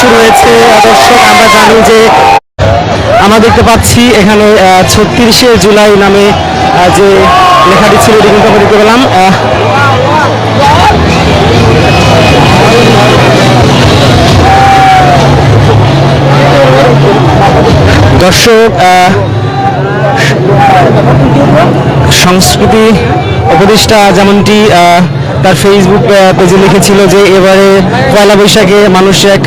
শুরু হয়েছে। দর্শক, আমরা জানি যে আমরা দেখতে পাচ্ছি এখানে ছত্রিশে জুলাই নামে যে লেখাটি ছিল, এটি কিন্তু আমরা দেখতে পেলাম। দর্শক সংস্কৃতি উপদেষ্টা যেমনটি তার ফেসবুক পেজে লিখেছিল যে এবারে পয়লা বৈশাখে মানুষ এক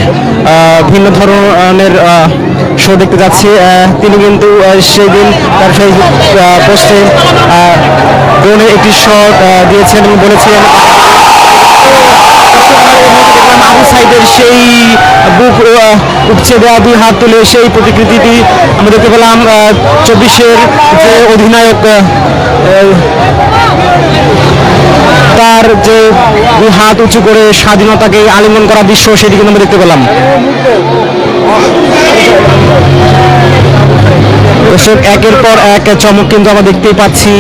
ভিন্ন ধরনের শো দেখতে যাচ্ছে। তিনি কিন্তু সেই দিন তার ফেসবুক পোস্টে আহ, ড্রোনের একটি শট দিয়েছেন এবং বলেছেন সেই বুক উপচে দেওয়া দুই হাত তুলে সেই প্রতিকৃতিটি আমরা দেখতে পেলাম চব্বিশের যে অধিনায়ক তার যে হাত উঁচু করে স্বাধীনতাকে আলিঙ্গন করা দৃশ্য, সেটি কিন্তু আমরা দেখতে পেলাম। দর্শক, একের পর এক চমক কিন্তু আমরা দেখতেই পাচ্ছি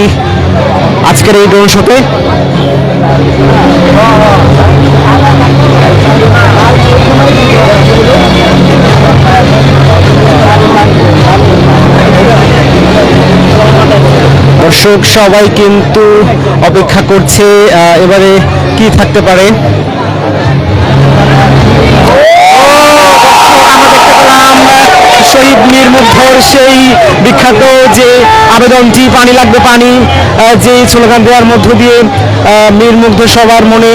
আজকের এই ড্রোন শোতে দর্শক, সবাই কিন্তু অপেক্ষা করছে এবারে কি থাকতে পারে? শহীদ মীর সেই বিখ্যাত যে আবেদনটি, পানি লাগবে পানি যে স্লোগান দেওয়ার মধ্য দিয়ে মীর মুগ্ধ সবার মনে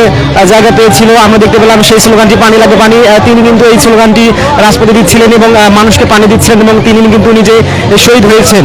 জায়গা পেয়েছিল। আমরা দেখতে পেলাম সেই স্লোগানটি, পানি লাগবে পানি তিনি কিন্তু এই স্লোগানটি রাজপথে দিচ্ছিলেন এবং মানুষকে পানি দিচ্ছিলেন এবং তিনি কিন্তু নিজে শহীদ হয়েছেন।